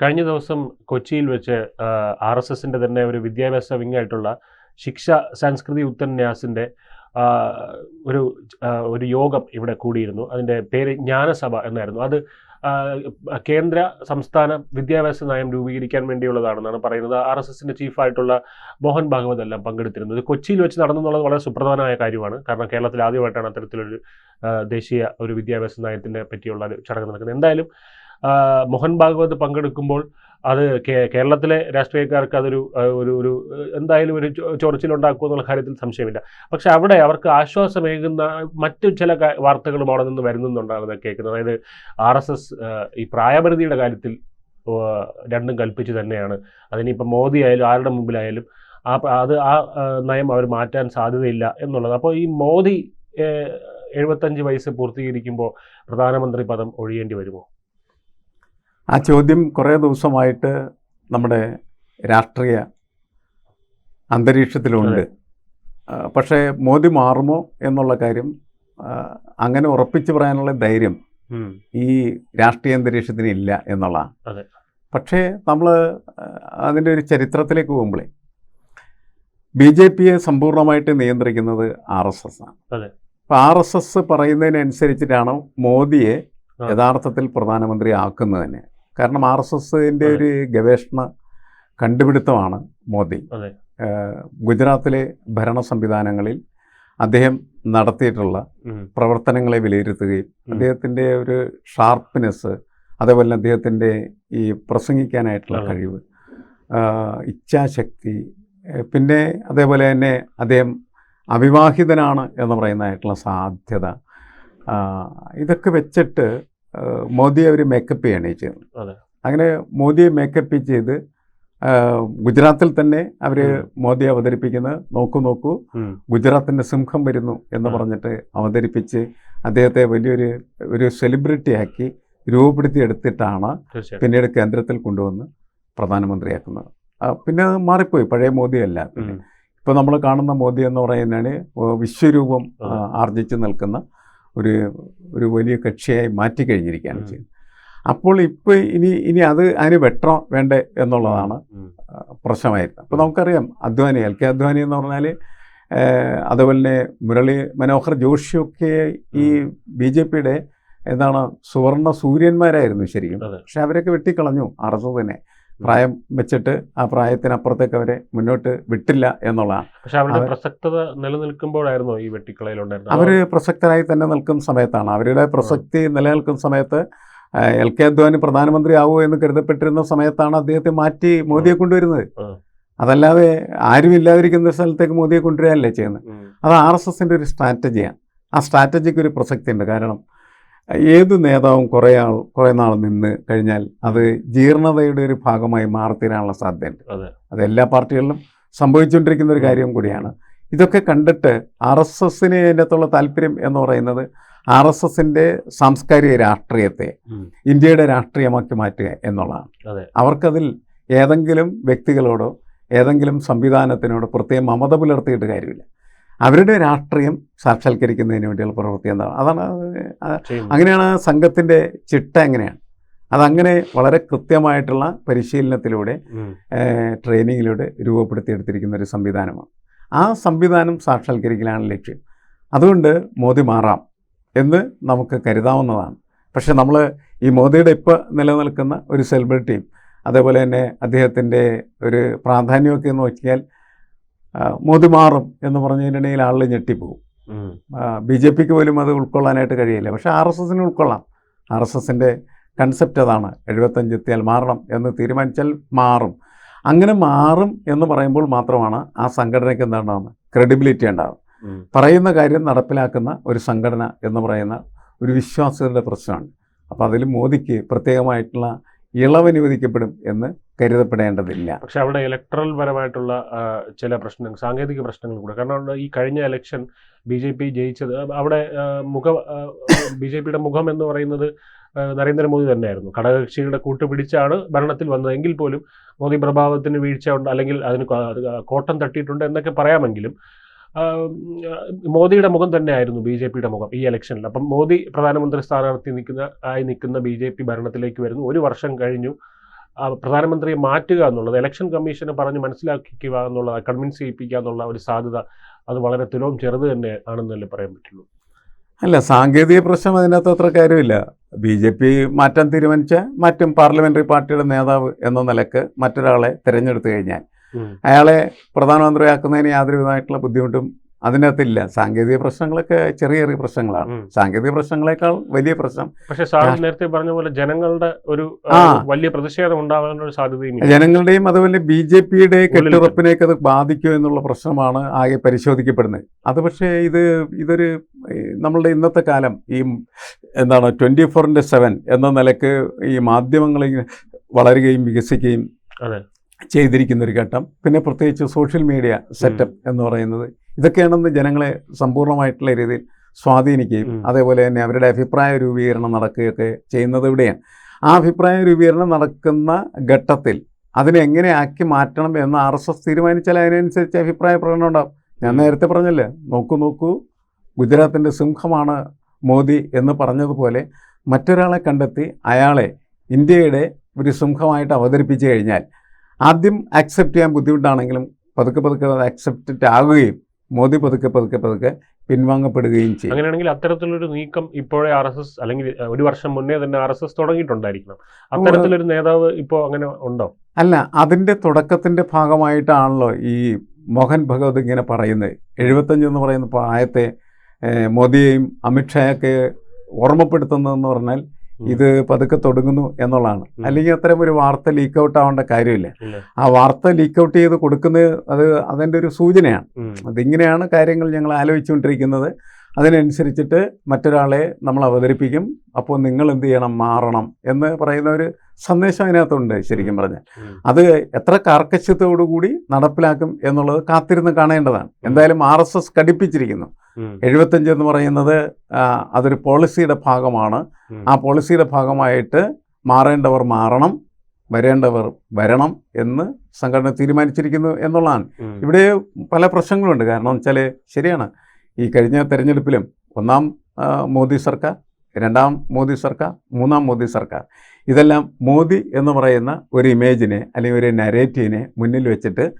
കഴിഞ്ഞ ദിവസം കൊച്ചിയിൽ വെച്ച് ആർ എസ് എസിന്റെ തന്നെ ഒരു വിദ്യാഭ്യാസ വിങ്ങായിട്ടുള്ള ശിക്ഷ സംസ്കൃതി ഉത്തന്യാസിന്റെ ഒരു ഒരു യോഗം ഇവിടെ കൂടിയിരുന്നു. അതിന്റെ പേര് ജ്ഞാനസഭ എന്നായിരുന്നു. അത് കേന്ദ്ര സംസ്ഥാന വിദ്യാഭ്യാസ നയം രൂപീകരിക്കാൻ വേണ്ടിയുള്ളതാണെന്നാണ് പറയുന്നത്. ആർ എസ് എസിന്റെ ചീഫായിട്ടുള്ള മോഹൻ ഭാഗവത് എല്ലാം പങ്കെടുത്തിരുന്നത്. കൊച്ചിയിൽ വെച്ച് നടന്നു എന്നുള്ളത് വളരെ സുപ്രധാനമായ കാര്യമാണ്. കാരണം കേരളത്തിൽ ആദ്യമായിട്ടാണ് അത്തരത്തിലൊരു ദേശീയ ഒരു വിദ്യാഭ്യാസ നയത്തിനെ പറ്റിയുള്ള ഒരു ചടങ്ങ് നടക്കുന്നത്. എന്തായാലും മോഹൻ ഭാഗവത് പങ്കെടുക്കുമ്പോൾ അത് കേരളത്തിലെ രാഷ്ട്രീയക്കാർക്ക് അതൊരു ഒരു ഒരു എന്തായാലും ഒരു ചൊ- എന്നുള്ള കാര്യത്തിൽ സംശയമില്ല. പക്ഷേ അവിടെ അവർക്ക് ആശ്വാസമേകുന്ന മറ്റു ചില വാർത്തകളും അവിടെ നിന്ന് വരുന്നുണ്ടാകുന്ന കേൾക്കുന്നത്. അതായത് ആർ എസ് എസ് ഈ പ്രായപരിധിയുടെ കാര്യത്തിൽ രണ്ടും കൽപ്പിച്ച് തന്നെയാണ്. അതിനിപ്പോൾ മോദി ആയാലും ആരുടെ മുമ്പിലായാലും ആ അത് ആ നയം അവർ മാറ്റാൻ സാധ്യതയില്ല എന്നുള്ളത്. അപ്പോൾ ഈ മോദി എഴുപത്തഞ്ച് വയസ്സ് പൂർത്തീകരിക്കുമ്പോൾ പ്രധാനമന്ത്രി പദം ഒഴിയേണ്ടി വരുമോ? ആ ചോദ്യം കുറേ ദിവസമായിട്ട് നമ്മുടെ രാഷ്ട്രീയ അന്തരീക്ഷത്തിലുണ്ട്. പക്ഷേ മോദി മാറുമോ എന്നുള്ള കാര്യം അങ്ങനെ ഉറപ്പിച്ചു പറയാനുള്ള ധൈര്യം ഈ രാഷ്ട്രീയ അന്തരീക്ഷത്തിന് ഇല്ല എന്നുള്ളതാണ് അതെ. പക്ഷേ നമ്മൾ അതിന്റെ ഒരു ചരിത്രത്തിലേക്ക് പോകുമ്പോഴേ ബി ജെ പിയെ സമ്പൂർണമായിട്ട് നിയന്ത്രിക്കുന്നത് ആർ എസ് എസ് ആണ്. അതെ. അപ്പോൾ ആർ എസ് എസ് പറയുന്നതിനനുസരിച്ചിട്ടാണ് മോദിയെ യഥാർത്ഥത്തിൽ പ്രധാനമന്ത്രി ആക്കുന്നത് തന്നെ കാരണം ആർ എസ് എസിന്റെ ഒരു ഗവേഷണ കണ്ടുപിടുത്തമാണ് മോദി. ഗുജറാത്തിലെ ഭരണ സംവിധാനങ്ങളിൽ അദ്ദേഹം നടത്തിയിട്ടുള്ള പ്രവർത്തനങ്ങളെ വിലയിരുത്തുകയും. അദ്ദേഹത്തിന്റെ ഒരു ഷാർപ്പ്നെസ് അതേപോലെ അദ്ദേഹത്തിന്റെ ഈ പ്രസംഗിക്കാനായിട്ടുള്ള. കഴിവ് ഇച്ഛാശക്തി പിന്നെ അതേപോലെ തന്നെ അദ്ദേഹം അവിവാഹിതനാണ് എന്ന് പറയുന്നതായിട്ടുള്ള സാധ്യത ഇതൊക്കെ വെച്ചിട്ട് മോദിയെ അവർ മേക്കപ്പ് ചെയ്യാണ് ചെയ്യുന്നത്. അങ്ങനെ മോദിയെ മേക്കപ്പ് ചെയ്ത് ഗുജറാത്തിൽ തന്നെ അവർ മോദി അവതരിപ്പിക്കുന്നത് നോക്കൂ നോക്കൂ. ഗുജറാത്തിന്റെ സിംഹം വരുന്നു എന്ന് പറഞ്ഞിട്ട് അവതരിപ്പിച്ച് അദ്ദേഹത്തെ വലിയൊരു ഒരു സെലിബ്രിറ്റി ആക്കി രൂപപ്പെടുത്തി എടുത്തിട്ടാണ് പിന്നീട് കേന്ദ്രത്തിൽ കൊണ്ടുവന്ന് പ്രധാനമന്ത്രിയാക്കുന്നത്. പിന്നെ മാറിപ്പോയി. പഴയ മോദിയല്ല പിന്നെ. ഇപ്പോൾ നമ്മൾ കാണുന്ന മോദി എന്ന് പറയുന്നതാണ് വിശ്വരൂപം ആർജിച്ച് നിൽക്കുന്ന ഒരു ഒരു വലിയ കക്ഷിയായി മാറ്റിക്കഴിഞ്ഞിരിക്കുകയാണ് ഉം. ചെയ്യുന്നത് അപ്പോൾ ഇപ്പോൾ ഇനി ഇനി അത് അതിന് വെട്ടണം വേണ്ടേ എന്നുള്ളതാണ് പ്രശ്നമായിരുന്നത്. അപ്പോൾ നമുക്കറിയാം അദ്വാനി എൽ കെ അദ്വാനി എന്ന് പറഞ്ഞാൽ അതുപോലെ തന്നെ മുരളി മനോഹർ ജോഷിയൊക്കെ ഈ ബി ജെ പിയുടെ എന്താണ് സുവർണ സൂര്യന്മാരായിരുന്നു ശരിക്കും. പക്ഷെ അവരൊക്കെ വെട്ടിക്കളഞ്ഞു എസ് തന്നെ. പ്രായം വെച്ചിട്ട് ആ പ്രായത്തിനപ്പുറത്തേക്ക് അവരെ മുന്നോട്ട് വിട്ടില്ല എന്നുള്ളതാണ് പക്ഷെ അവരുടെ അവർ- പ്രസക്തത നിലനിൽക്കുമ്പോഴായിരുന്നു ഈ വെട്ടിക്കളയിലുണ്ടായിരുന്നത്. അവർ പ്രസക്തരായി തന്നെ നിൽക്കുന്ന സമയത്താണ്. അവരുടെ പ്രസക്തി നിലനിൽക്കുന്ന സമയത്ത് എൽ കെ അദ്വാനി പ്രധാനമന്ത്രി ആവുമോ എന്ന് കരുതപ്പെട്ടിരുന്ന സമയത്താണ് അദ്ദേഹത്തെ മാറ്റി മോദിയെ കൊണ്ടുവരുന്നത്. അതല്ലാതെ ആരും ഇല്ലാതിരിക്കുന്ന സ്ഥലത്തേക്ക് മോദിയെ കൊണ്ടുവരികയല്ലേ ചെയ്യുന്നത്. അത് ആർ എസ് എസിന്റെ ഒരു സ്ട്രാറ്റജിയാണ്. ആ സ്ട്രാറ്റജിക്ക് ഒരു പ്രസക്തി ഉണ്ട് കാരണം ഏത് നേതാവും കുറേ ആൾ കുറേ നാൾ നിന്ന് കഴിഞ്ഞാൽ അത് ജീർണതയുടെ ഒരു ഭാഗമായി മാറിത്തീരാനുള്ള സാധ്യതയുണ്ട്. അതെ. എല്ലാ പാർട്ടികളിലും സംഭവിച്ചുകൊണ്ടിരിക്കുന്ന ഒരു കാര്യം കൂടിയാണ്. ഇതൊക്കെ കണ്ടിട്ട് ആർ എസ് എസിന് അതിനകത്തുള്ള താല്പര്യം എന്ന് പറയുന്നത് ആർ എസ് എസിന്റെ സാംസ്കാരിക രാഷ്ട്രീയത്തെ ഇന്ത്യയുടെ രാഷ്ട്രീയമാക്കി മാറ്റുക എന്നുള്ളതാണ്. അവർക്കതിൽ ഏതെങ്കിലും വ്യക്തികളോടോ ഏതെങ്കിലും സംവിധാനത്തിനോടോ പ്രത്യേകം മമത പുലർത്തിയിട്ട് കാര്യമില്ല. അവരുടെ രാഷ്ട്രീയം സാക്ഷാത്കരിക്കുന്നതിന് വേണ്ടിയുള്ള പ്രവൃത്തി എന്താണ്? അതാണ് അങ്ങനെയാണ് സംഘത്തിന്റെ ചിട്ട എങ്ങനെയാണ്? അതങ്ങനെ വളരെ കൃത്യമായിട്ടുള്ള പരിശീലനത്തിലൂടെ ട്രെയിനിങ്ങിലൂടെ രൂപപ്പെടുത്തിയെടുത്തിരിക്കുന്ന ഒരു സംവിധാനമാണ്. ആ സംവിധാനം സാക്ഷാത്കരിക്കലാണ് ലക്ഷ്യം. അതുകൊണ്ട് മോദി മാറാം എന്ന് നമുക്ക് കരുതാവുന്നതാണ്. പക്ഷേ നമ്മൾ ഈ മോദിയുടെ ഇപ്പോൾ നിലനിൽക്കുന്ന ഒരു സെലിബ്രിറ്റിയും അതേപോലെ തന്നെ അദ്ദേഹത്തിന്റെ ഒരു പ്രാധാന്യമൊക്കെ എന്ന് നോക്കിയാൽ ആ, മോദി മാറും എന്ന് പറഞ്ഞതിനിടയിൽ ആളുകൾ ഞെട്ടിപ്പോകും. ബി ജെ പിക്ക് പോലും അത് ഉൾക്കൊള്ളാനായിട്ട് കഴിയില്ല. പക്ഷേ ആർ എസ് എസിന് ഉൾക്കൊള്ളാം. ആർ എസ് എസിന്റെ കൺസെപ്റ്റ് അതാണ്. എഴുപത്തഞ്ച് എത്തിയാൽ മാറണം എന്ന് തീരുമാനിച്ചാൽ മാറും. അങ്ങനെ മാറും എന്ന് പറയുമ്പോൾ മാത്രമാണ് ആ സംഘടനയ്ക്ക് എന്താണ് ക്രെഡിബിലിറ്റി ഉണ്ടാവും പറയുന്ന കാര്യം നടപ്പിലാക്കുന്ന ഒരു സംഘടന എന്ന് പറയുന്ന ഒരു വിശ്വാസത്തിന്റെ പ്രശ്നമാണ്. അപ്പോൾ അതിൽ മോദിക്ക് പ്രത്യേകമായിട്ടുള്ള ഇളവ് അനുവദിക്കപ്പെടും എന്ന് കരുതപ്പെടേണ്ടതില്ല. പക്ഷെ അവിടെ ഇലക്ട്രൽ പരമായിട്ടുള്ള ചില പ്രശ്നങ്ങൾ സാങ്കേതിക പ്രശ്നങ്ങൾ കൂടെ. കാരണം ഈ കഴിഞ്ഞ ഇലക്ഷൻ ബി ജെ പി ജയിച്ചത് അവിടെ മുഖ ബി ജെ പിയുടെ മുഖം എന്ന് പറയുന്നത് നരേന്ദ്രമോദി തന്നെയായിരുന്നു. ഘടകകക്ഷികളുടെ കൂട്ടുപിടിച്ചാണ് ഭരണത്തിൽ വന്നത്. എങ്കിൽ പോലും മോദി പ്രഭാവത്തിന് വീഴ്ച ഉണ്ട് അല്ലെങ്കിൽ അതിന് കോട്ടം തട്ടിയിട്ടുണ്ട് എന്നൊക്കെ പറയാമെങ്കിലും മോദിയുടെ മുഖം തന്നെയായിരുന്നു ബി ജെ പിയുടെ മുഖം ഈ ഇലക്ഷനിൽ അപ്പം മോദി പ്രധാനമന്ത്രി സ്ഥാനാർത്ഥി നിൽക്കുന്ന ആയി നിൽക്കുന്ന ബി ജെ പി ഭരണത്തിലേക്ക് വരുന്നു. ഒരു വർഷം കഴിഞ്ഞു. പ്രധാനമന്ത്രിയെ മാറ്റുക എന്നുള്ളത് ഇലക്ഷൻ കമ്മീഷനെ പറഞ്ഞ് മനസ്സിലാക്കിക്കുക എന്നുള്ള കൺവിൻസ് ചെയ്യിപ്പിക്കുക എന്നുള്ള ഒരു സാധ്യത അത് വളരെ തുലവും ചെറുത് തന്നെ ആണെന്നല്ലേ പറയാൻ പറ്റുള്ളൂ? അല്ല സാങ്കേതിക പ്രശ്നം അതിനകത്ത് അത്ര കാര്യമില്ല. ബി ജെ പി മാറ്റാൻ തീരുമാനിച്ച മറ്റും പാർലമെന്ററി പാർട്ടിയുടെ നേതാവ് എന്ന നിലയ്ക്ക് മറ്റൊരാളെ തിരഞ്ഞെടുത്തു കഴിഞ്ഞാൽ അയാളെ പ്രധാനമന്ത്രിയാക്കുന്നതിന് യാതൊരു വിധമായിട്ടുള്ള ബുദ്ധിമുട്ടും അതിനകത്തില്ല. സാങ്കേതിക പ്രശ്നങ്ങളൊക്കെ ചെറിയ ചെറിയ പ്രശ്നങ്ങളാണ്. സാങ്കേതിക പ്രശ്നങ്ങളെക്കാൾ വലിയ പ്രശ്നം പക്ഷേ സാർ നേരത്തെ പറഞ്ഞ പോലെ ജനങ്ങളുടെ ഒരു. വലിയ പ്രതിഷേധം ഉണ്ടാകാനുള്ള സാധ്യതയും ഇല്ല. ജനങ്ങളുടെയും അതുപോലെ ബി ജെ പിയുടെ കെട്ടുറപ്പിനെയൊക്കെ അത് ബാധിക്കുമോ എന്നുള്ള പ്രശ്നമാണ് ആകെ പരിശോധിക്കപ്പെടുന്നത്. അത് പക്ഷേ ഇത് ഇതൊരു നമ്മളുടെ ഇന്നത്തെ കാലം ഈ എന്താണ് ട്വന്റി ഫോർ ഇന്റു സെവൻ എന്ന നിലയ്ക്ക് ഈ മാധ്യമങ്ങൾ വളരുകയും വികസിക്കുകയും ചെയ്തിരിക്കുന്ന ഒരു ഘട്ടം. പിന്നെ പ്രത്യേകിച്ച് സോഷ്യൽ മീഡിയ സെറ്റപ്പ് എന്ന് പറയുന്നത് ഇതൊക്കെയാണെന്ന് ജനങ്ങളെ സമ്പൂർണമായിട്ടുള്ള രീതിയിൽ സ്വാധീനിക്കുകയും അതേപോലെ തന്നെ അവരുടെ അഭിപ്രായ രൂപീകരണം നടക്കുകയൊക്കെ ചെയ്യുന്നത് ഇവിടെയാണ്. ആ അഭിപ്രായ രൂപീകരണം നടക്കുന്ന ഘട്ടത്തിൽ അതിനെ എങ്ങനെ ആക്കി മാറ്റണം എന്ന് ആർ എസ് എസ് തീരുമാനിച്ചാൽ അതിനനുസരിച്ച് അഭിപ്രായ പ്രകടനം ഉണ്ടാവും. ഞാൻ നേരത്തെ പറഞ്ഞല്ലേ നോക്കൂ നോക്കൂ ഗുജറാത്തിന്റെ സിംഹമാണ് മോദി എന്ന് പറഞ്ഞതുപോലെ മറ്റൊരാളെ കണ്ടെത്തി അയാളെ ഇന്ത്യയുടെ ഒരു സിംഹമായിട്ട് അവതരിപ്പിച്ചു കഴിഞ്ഞാൽ ആദ്യം അക്സെപ്റ്റ് ചെയ്യാൻ ബുദ്ധിമുട്ടാണെങ്കിലും പതുക്കെ പതുക്കെ അത് അക്സെപ്റ്റ് ആകുകയും മോദി പതുക്കെ പതുക്കെ പതുക്കെ പിൻവാങ്ങപ്പെടുകയും ചെയ്യും. അങ്ങനെയാണെങ്കിൽ അത്തരത്തിലൊരു നീക്കം ഇപ്പോഴേ ആർ എസ് എസ് അല്ലെങ്കിൽ ഒരു വർഷം മുന്നേ തന്നെ ആർ എസ് എസ് തുടങ്ങിയിട്ടുണ്ടായിരിക്കണം. അത്തരത്തിലൊരു നേതാവ് ഇപ്പോൾ അങ്ങനെ ഉണ്ടോ? അല്ല അതിന്റെ തുടക്കത്തിന്റെ ഭാഗമായിട്ടാണല്ലോ ഈ മോഹൻ ഭഗവത് ഇങ്ങനെ പറയുന്നത്. എഴുപത്തഞ്ച് എന്ന് പറയുന്ന പ്രായത്തെ മോദിയെയും അമിത്ഷായൊക്കെ ഓർമ്മപ്പെടുത്തുന്നതെന്ന് പറഞ്ഞാൽ. ഇത് പതുക്കെ തുടങ്ങുന്നു എന്നുള്ളതാണ്. അല്ലെങ്കിൽ അത്തരം ഒരു വാർത്ത ലീക്ക് ഔട്ട് ആവേണ്ട കാര്യമില്ല. ആ വാർത്ത ലീക്ക് ഔട്ട് ചെയ്ത് കൊടുക്കുന്നത് അത് അതിന്റെ ഒരു സൂചനയാണ്. അതിങ്ങനെയാണ് കാര്യങ്ങൾ ഞങ്ങൾ ആലോചിച്ചുകൊണ്ടിരിക്കുന്നത്. അതിനനുസരിച്ചിട്ട് മറ്റൊരാളെ നമ്മൾ അവതരിപ്പിക്കും. അപ്പോൾ നിങ്ങൾ എന്ത് ചെയ്യണം? മാറണം എന്ന് പറയുന്ന ഒരു സന്ദേശം അതിനകത്തുണ്ട് ശരിക്കും പറഞ്ഞാൽ. അത് എത്ര കാർക്കശ്യത്തോടു കൂടി നടപ്പിലാക്കും എന്നുള്ളത് കാത്തിരുന്ന് കാണേണ്ടതാണ്. എന്തായാലും ആർ എസ് എസ് ഘടിപ്പിച്ചിരിക്കുന്നു. എഴുപത്തഞ്ച് എന്ന് പറയുന്നത് അതൊരു പോളിസിയുടെ ഭാഗമാണ്. ആ പോളിസിയുടെ ഭാഗമായിട്ട് മാറേണ്ടവർ മാറണം വരേണ്ടവർ വരണം എന്ന് സംഘടന തീരുമാനിച്ചിരിക്കുന്നു എന്നുള്ളതാണ്. ഇവിടെ പല പ്രശ്നങ്ങളുണ്ട്. കാരണം വെച്ചാൽ ശരിയാണ്. ഈ കഴിഞ്ഞ തെരഞ്ഞെടുപ്പിലും ഒന്നാം മോദി സർക്കാർ രണ്ടാം മോദി സർക്കാർ മൂന്നാം മോദി സർക്കാർ ഇതെല്ലാം മോദി എന്ന് പറയുന്ന ഒരു ഇമേജിനെ അല്ലെങ്കിൽ ഒരു നരേറ്റീവിനെ മുന്നിൽ വെച്ചിട്ട്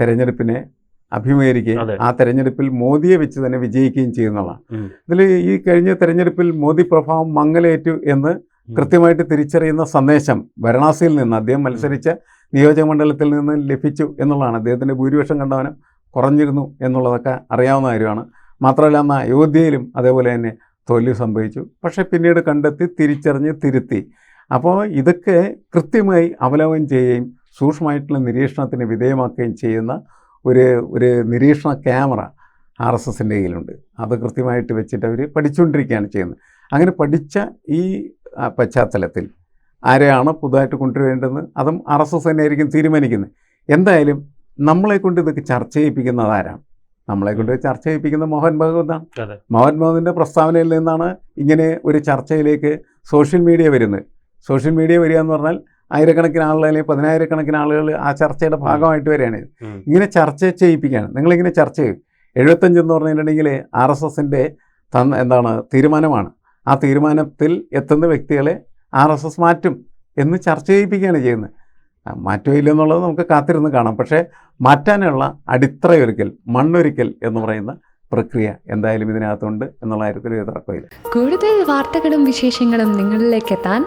തെരഞ്ഞെടുപ്പിനെ അഭിമുഖീകരിക്കുകയും ആ തെരഞ്ഞെടുപ്പിൽ മോദിയെ വെച്ച് തന്നെ വിജയിക്കുകയും ചെയ്യുന്നതാണ്. ഇതിൽ ഈ കഴിഞ്ഞ തെരഞ്ഞെടുപ്പിൽ മോദി പ്രഭാവം മങ്ങലേറ്റു എന്ന് കൃത്യമായിട്ട് തിരിച്ചറിയുന്ന സന്ദേശം വാരണാസിയിൽ നിന്ന് അദ്ദേഹം മത്സരിച്ച നിയോജക മണ്ഡലത്തിൽ നിന്ന് ലഭിച്ചു എന്നുള്ളതാണ്. അദ്ദേഹത്തിന്റെ ഭൂരിപക്ഷം കണ്ടവനം കുറഞ്ഞിരുന്നു എന്നുള്ളതൊക്കെ അറിയാവുന്ന കാര്യമാണ്. മാത്രമല്ല അന്ന് അയോധ്യയിലും അതേപോലെ തന്നെ തോൽവി സംഭവിച്ചു. പക്ഷേ പിന്നീട് കണ്ടെത്തി തിരിച്ചറിഞ്ഞ് തിരുത്തി. അപ്പോൾ ഇതൊക്കെ കൃത്യമായി അവലോകനം ചെയ്യുകയും സൂക്ഷ്മമായിട്ടുള്ള നിരീക്ഷണത്തിന് വിധേയമാക്കുകയും ചെയ്യുന്ന ഒരു ഒരു നിരീക്ഷണ ക്യാമറ ആർ എസ് എസിന്റെ കയ്യിലുണ്ട്. അത് കൃത്യമായിട്ട് വെച്ചിട്ട് അവർ പഠിച്ചുകൊണ്ടിരിക്കുകയാണ് ചെയ്യുന്നത്. അങ്ങനെ പഠിച്ച ഈ പശ്ചാത്തലത്തിൽ ആരെയാണ് പുതുതായിട്ട് കൊണ്ടുവരേണ്ടതെന്ന് അതും ആർ എസ് എസ് തന്നെയായിരിക്കും തീരുമാനിക്കുന്നത്. എന്തായാലും നമ്മളെ കൊണ്ട് ഇതൊക്കെ ചർച്ച ചെയ്യിപ്പിക്കുന്നത് ആരാണ്? നമ്മളെ കൊണ്ട് ചർച്ച ചെയ്യിപ്പിക്കുന്ന മോഹൻ ഭഗവതാണ്. മോഹൻ ഭഗവതിന്റെ പ്രസ്താവനയിൽ നിന്നാണ് ഇങ്ങനെ ഒരു ചർച്ചയിലേക്ക് സോഷ്യൽ മീഡിയ വരുന്നത്. സോഷ്യൽ മീഡിയ വരിക എന്ന് പറഞ്ഞാൽ ആയിരക്കണക്കിന് ആളുകൾ അല്ലെങ്കിൽ പതിനായിരക്കണക്കിന് ആളുകൾ ആ ചർച്ചയുടെ ഭാഗമായിട്ട് വരികയാണ്. ഇങ്ങനെ ചർച്ച ചെയ്യിപ്പിക്കുകയാണ്. നിങ്ങളിങ്ങനെ ചർച്ച ചെയ്യും. എഴുപത്തഞ്ച് എന്ന് പറഞ്ഞിട്ടുണ്ടെങ്കിൽ ആർ എസ് എസിന്റെ തന്ന എന്താണ് തീരുമാനമാണ്. ആ തീരുമാനത്തിൽ എത്തുന്ന വ്യക്തികളെ ആർ എസ് എസ് മാറ്റും എന്ന് ചർച്ച ചെയ്യിപ്പിക്കുകയാണ് ചെയ്യുന്നത്. മാറ്റുകയില്ല എന്നുള്ളത് നമുക്ക് കാത്തിരുന്ന് കാണാം. പക്ഷേ മാറ്റാനുള്ള അടിത്തറയൊരുക്കൽ മണ്ണൊരിക്കൽ എന്ന് പറയുന്ന പ്രക്രിയ എന്തായാലും ഇതിനകത്തുണ്ട് എന്നുള്ള കാര്യത്തിൽ തർക്കമില്ല കൂടുതൽ വാർത്തകളും വിശേഷങ്ങളും നിങ്ങളിലേക്ക് എത്താൻ